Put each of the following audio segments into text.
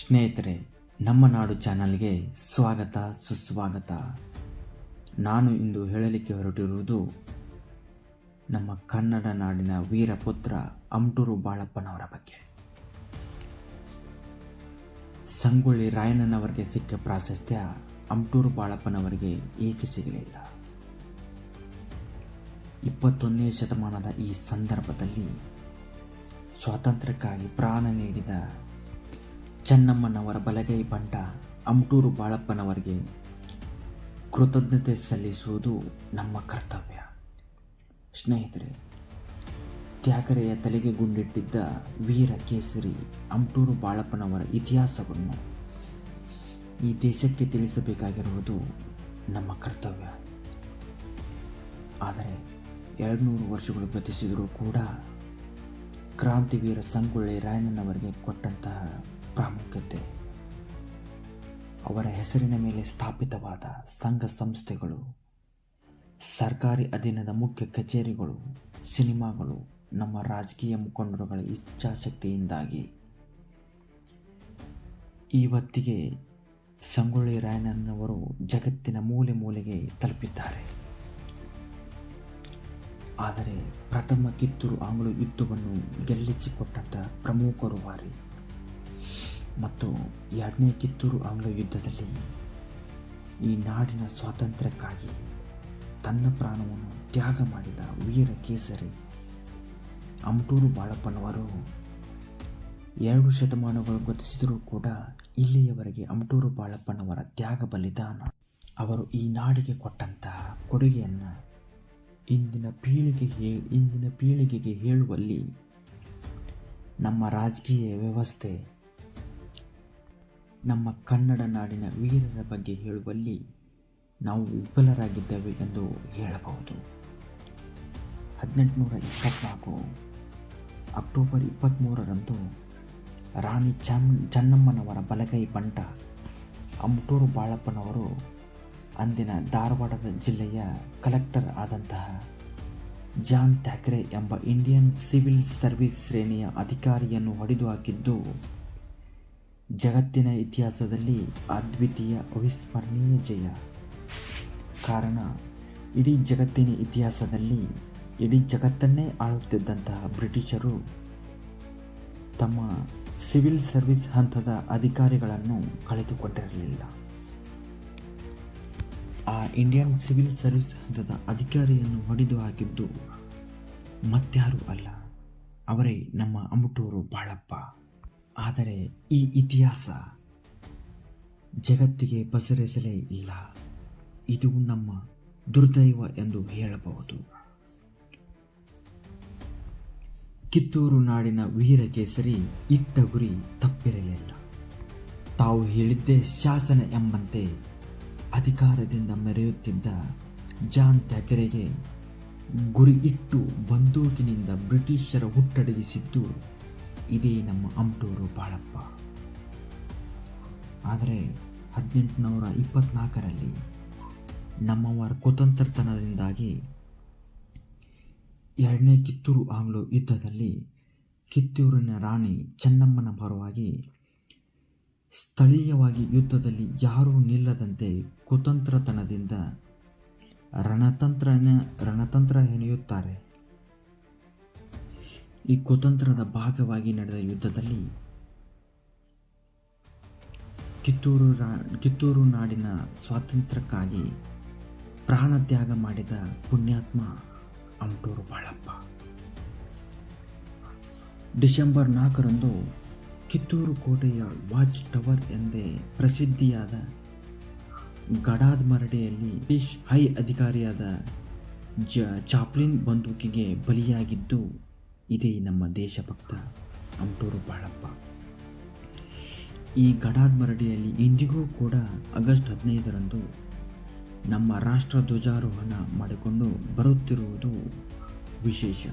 ಸ್ನೇಹಿತರೆ, ನಮ್ಮ ನಾಡು ಚಾನಲ್ಗೆ ಸ್ವಾಗತ, ಸುಸ್ವಾಗತ. ನಾನು ಇಂದು ಹೇಳಲಿಕ್ಕೆ ಹೊರಟಿರುವುದು ನಮ್ಮ ಕನ್ನಡ ನಾಡಿನ ವೀರಪುತ್ರ ಅಂಟೂರು ಬಾಳಪ್ಪನವರ ಬಗ್ಗೆ. ಸಂಗೊಳ್ಳಿ ರಾಯಣ್ಣನವರಿಗೆ ಸಿಕ್ಕ ಪ್ರಾಶಸ್ತ್ಯ ಅಂಟೂರು ಬಾಳಪ್ಪನವರಿಗೆ ಏಕೆ ಸಿಗಲಿಲ್ಲ ಇಪ್ಪತ್ತೊಂದನೇ ಶತಮಾನದ ಈ ಸಂದರ್ಭದಲ್ಲಿ ಸ್ವಾತಂತ್ರ್ಯಕ್ಕಾಗಿ ಪ್ರಾಣ ನೀಡಿದ ಚೆನ್ನಮ್ಮನವರ ಬಲಗೈ ಬಂಟ ಅಮಟೂರು ಬಾಳಪ್ಪನವರಿಗೆ ಕೃತಜ್ಞತೆ ಸಲ್ಲಿಸುವುದು ನಮ್ಮ ಕರ್ತವ್ಯ. ಸ್ನೇಹಿತರೆ, ತ್ಯಾಗರೆಯ ತಲೆಗೆ ಗುಂಡಿಟ್ಟಿದ್ದ ವೀರ ಕೇಸರಿ ಅಮಟೂರು ಬಾಳಪ್ಪನವರ ಇತಿಹಾಸವನ್ನು ಈ ದೇಶಕ್ಕೆ ತಿಳಿಸಬೇಕಾಗಿರುವುದು ನಮ್ಮ ಕರ್ತವ್ಯ. ಆದರೆ ಎರಡುನೂರು ವರ್ಷಗಳು ಗತಿಸಿದರೂ ಕೂಡ ಕ್ರಾಂತಿವೀರ ಸಂಗೊಳ್ಳಿ ರಾಯಣ್ಣನವರಿಗೆ ಕೊಟ್ಟಂತಹ ಪ್ರಾಮುಖ್ಯತೆ. ಅವರ ಹೆಸರಿನ ಮೇಲೆ ಸ್ಥಾಪಿತವಾದ ಸಂಘ ಸಂಸ್ಥೆಗಳು, ಸರ್ಕಾರಿ ಅಧೀನದ ಮುಖ್ಯ ಕಚೇರಿಗಳು, ಸಿನಿಮಾಗಳು ನಮ್ಮ ರಾಜಕೀಯ ಮುಖಂಡರುಗಳ ಇಚ್ಛಾಶಕ್ತಿಯಿಂದಾಗಿ. ಇವತ್ತಿಗೆ ಸಂಗೊಳ್ಳಿ ರಾಯಣ್ಣನವರು ಜಗತ್ತಿನ ಮೂಲೆ ಮೂಲೆಗೆ ತಲುಪಿದ್ದಾರೆ. ಆದರೆ ಪ್ರಥಮ ಕಿತ್ತೂರು ಆಂಗ್ಲ ಯುದ್ಧವನ್ನು ಗೆಲ್ಲಿಸಿಕೊಟ್ಟಂಥ ಪ್ರಮುಖರು ವಾರಿ ಮತ್ತು ಎರಡನೇ ಕಿತ್ತೂರು ಆಂಗ್ಲ ಯುದ್ಧದಲ್ಲಿ ಈ ನಾಡಿನ ಸ್ವಾತಂತ್ರ್ಯಕ್ಕಾಗಿ ತನ್ನ ಪ್ರಾಣವನ್ನು ತ್ಯಾಗ ಮಾಡಿದ ವೀರ ಕೇಸರಿ, ಅಮಟೂರು ಬಾಳಪ್ಪನವರು ಎರಡು ಶತಮಾನಗಳು ಗತಿಸಿದರೂ ಕೂಡ ಇಲ್ಲಿಯವರೆಗೆ ಅಮಟೂರು ಬಾಳಪ್ಪನವರ ತ್ಯಾಗ ಬಲಿದಾನ. ಅವರು ಈ ನಾಡಿಗೆ ಕೊಟ್ಟಂತಹ ಕೊಡುಗೆಯನ್ನು ಇಂದಿನ ಪೀಳಿಗೆಗೆ ಇಂದಿನ ಪೀಳಿಗೆಗೆ ಹೇಳುವಲ್ಲಿ ನಮ್ಮ ರಾಜಕೀಯ ವ್ಯವಸ್ಥೆ ನಮ್ಮ ಕನ್ನಡ ನಾಡಿನ ವೀರರ ಬಗ್ಗೆ ಹೇಳುವಲ್ಲಿ ನಾವು ವಿಫಲರಾಗಿದ್ದೇವೆ ಎಂದು ಹೇಳಬಹುದು. ಹದಿನೆಂಟುನೂರ ಇಪ್ಪತ್ನಾಲ್ಕು ಅಕ್ಟೋಬರ್ ಇಪ್ಪತ್ತ್ಮೂರರಂದು ರಾಣಿ ಚನ್ ಚನ್ನಮ್ಮನವರ ಬಲಗೈ ಬಂಟ ಅಮ್ಟೂರು ಬಾಳಪ್ಪನವರು ಅಂದಿನ ಧಾರವಾಡದ ಜಿಲ್ಲೆಯ ಕಲೆಕ್ಟರ್ ಆದಂತಹ ಜಾನ್ ಥ್ಯಾಕ್ರೆ ಎಂಬ ಇಂಡಿಯನ್ ಸಿವಿಲ್ ಸರ್ವಿಸ್ ಶ್ರೇಣಿಯ ಅಧಿಕಾರಿಯನ್ನು ಹೊಡೆದು ಹಾಕಿದ್ದು ಜಗತ್ತಿನ ಇತಿಹಾಸದಲ್ಲಿ ಅದ್ವಿತೀಯ ಅವಿಸ್ಮರಣೀಯ ಜಯ. ಕಾರಣ, ಇಡೀ ಜಗತ್ತಿನ ಇತಿಹಾಸದಲ್ಲಿ ಇಡೀ ಜಗತ್ತನ್ನೇ ಆಳುತ್ತಿದ್ದಂತಹ ಬ್ರಿಟಿಷರು ತಮ್ಮ ಸಿವಿಲ್ ಸರ್ವಿಸ್ ಹಂತದ ಅಧಿಕಾರಿಗಳನ್ನು ಕಳೆದುಕೊಂಡಿರಲಿಲ್ಲ. ಆ ಇಂಡಿಯನ್ ಸಿವಿಲ್ ಸರ್ವಿಸ್ ಹಂತದ ಅಧಿಕಾರಿಯನ್ನು ಹೊಡೆದು ಹಾಕಿದ್ದು ಮತ್ಯಾರೂ ಅಲ್ಲ, ಅವರೇ ನಮ್ಮ ಅಮುಟೂರು ಬಾಳಪ್ಪ. ಆದರೆ ಈ ಇತಿಹಾಸ ಜಗತ್ತಿಗೆ ಬಸರಿಸಲೇ ಇಲ್ಲ. ಇದು ನಮ್ಮ ದುರ್ದೈವ ಎಂದು ಹೇಳಬಹುದು. ಕಿತ್ತೂರು ನಾಡಿನ ವೀರ ಕೇಸರಿ ಇಟ್ಟ ಗುರಿ ತಪ್ಪಿರಲಿಲ್ಲ. ತಾವು ಹೇಳಿದ್ದೇ ಶಾಸನ ಎಂಬಂತೆ ಅಧಿಕಾರದಿಂದ ಮೆರೆಯುತ್ತಿದ್ದ ಜಾನ್ ಥ್ಯಾಕರೆಗೆ ಗುರಿ ಇಟ್ಟು ಬಂದೂಕಿನಿಂದ ಬ್ರಿಟಿಷರ ಹುಟ್ಟಡಗಿಸಿದ್ದು ಇದೇ ನಮ್ಮ ಅಂಟೂರು ಬಾಳಪ್ಪ. ಆದರೆ ಹದಿನೆಂಟುನೂರ ಇಪ್ಪತ್ನಾಲ್ಕರಲ್ಲಿ ನಮ್ಮವರ ಕುತಂತ್ರತನದಿಂದಾಗಿ ಎರಡನೇ ಕಿತ್ತೂರು ಆಂಗ್ಲೋ ಯುದ್ಧದಲ್ಲಿ ಕಿತ್ತೂರಿನ ರಾಣಿ ಚೆನ್ನಮ್ಮನ ಪರವಾಗಿ ಸ್ಥಳೀಯವಾಗಿ ಯುದ್ಧದಲ್ಲಿ ಯಾರೂ ನಿಲ್ಲದಂತೆ ಕುತಂತ್ರತನದಿಂದ ರಣತಂತ್ರನ ರಣತಂತ್ರ ಹೆಣೆಯುತ್ತಾರೆ ಈ ಕುತಂತ್ರದ ಭಾಗವಾಗಿ ನಡೆದ ಯುದ್ಧದಲ್ಲಿ ಕಿತ್ತೂರು ರಾ, ಕಿತ್ತೂರು ನಾಡಿನ ಸ್ವಾತಂತ್ರ್ಯಕ್ಕಾಗಿ ಪ್ರಾಣತ್ಯಾಗ ಮಾಡಿದ ಪುಣ್ಯಾತ್ಮ ಅಂಟೂರು ಬಾಳಪ್ಪ. ಡಿಸೆಂಬರ್ ನಾಲ್ಕರಂದು ಕಿತ್ತೂರು ಕೋಟೆಯ ವಾಚ್ ಟವರ್ ಎಂದೇ ಪ್ರಸಿದ್ಧಿಯಾದ ಗಡಾದ್ ಮರಡಿಯಲ್ಲಿ ಬ್ರಿಟಿಷ್ ಹೈ ಅಧಿಕಾರಿಯಾದ ಜ, ಚಾಪ್ಲಿನ್ ಬಂದೂಕಿಗೆ ಬಲಿಯಾಗಿದ್ದು ಇದೇ ನಮ್ಮ ದೇಶಭಕ್ತ ಅಮಟೂರು ಬಾಳಪ್ಪ. ಈ ಗಡಾದ್ ಮರಡಿಯಲ್ಲಿ ಇಂದಿಗೂ ಕೂಡ ಆಗಸ್ಟ್ ಹದಿನೈದರಂದು ನಮ್ಮ ರಾಷ್ಟ್ರ ಧ್ವಜಾರೋಹಣ ಮಾಡಿಕೊಂಡು ಬರುತ್ತಿರುವುದು ವಿಶೇಷ.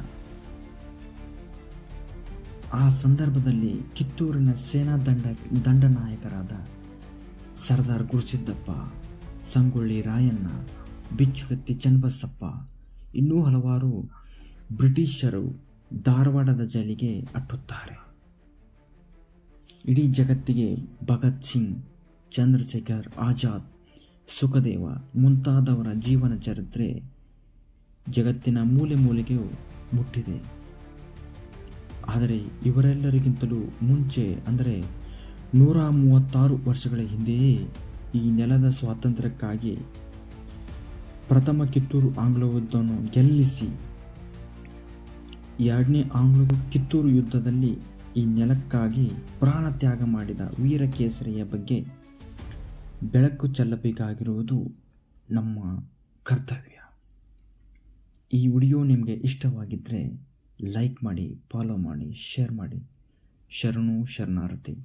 ಆ ಸಂದರ್ಭದಲ್ಲಿ ಕಿತ್ತೂರಿನ ಸೇನಾ ದಂಡ ದಂಡನಾಯಕರಾದ ಸರ್ದಾರ್ ಗುರುಸಿದ್ದಪ್ಪ, ಸಂಗೊಳ್ಳಿ ರಾಯಣ್ಣ, ಬಿಚ್ಚುಗತ್ತಿ ಚನ್ನಬಸಪ್ಪ, ಇನ್ನೂ ಹಲವಾರು ಬ್ರಿಟಿಷರು ಧಾರವಾಡದ ಜೈಲಿಗೆ ಅಟ್ಟುತ್ತಾರೆ. ಇಡೀ ಜಗತ್ತಿಗೆ ಭಗತ್ ಸಿಂಗ್, ಚಂದ್ರಶೇಖರ್ ಆಜಾದ್, ಸುಖದೇವ ಮುಂತಾದವರ ಜೀವನ ಚರಿತ್ರೆ ಜಗತ್ತಿನ ಮೂಲೆ ಮೂಲೆಗೆ ಮುಟ್ಟಿದೆ. ಆದರೆ ಇವರೆಲ್ಲರಿಗಿಂತಲೂ ಮುಂಚೆ ಅಂದರೆ ನೂರ ಮೂವತ್ತಾರು ವರ್ಷಗಳ ಹಿಂದೆಯೇ ಈ ನೆಲದ ಸ್ವಾತಂತ್ರ್ಯಕ್ಕಾಗಿ ಪ್ರಥಮ ಕಿತ್ತೂರು ಆಂಗ್ಲ ಯುದ್ಧವನ್ನು ಗೆಲ್ಲಿಸಿ ಎರಡನೇ ಆಂಗ್ಲ ಕಿತ್ತೂರು ಯುದ್ಧದಲ್ಲಿ ಈ ನೆಲಕ್ಕಾಗಿ ಪ್ರಾಣ ತ್ಯಾಗ ಮಾಡಿದ ವೀರಕೇಸರಿಯ ಬಗ್ಗೆ ಬೆಳಕು ಚೆಲ್ಲಬೇಕಾಗಿರುವುದು ನಮ್ಮ ಕರ್ತವ್ಯ. ಈ ವಿಡಿಯೋ ನಿಮಗೆ ಇಷ್ಟವಾಗಿದ್ದರೆ ಲೈಕ್ ಮಾಡಿ, ಫಾಲೋ ಮಾಡಿ, ಶೇರ್ ಮಾಡಿ. ಶರಣು ಶರಣಾರ್ಥಿ.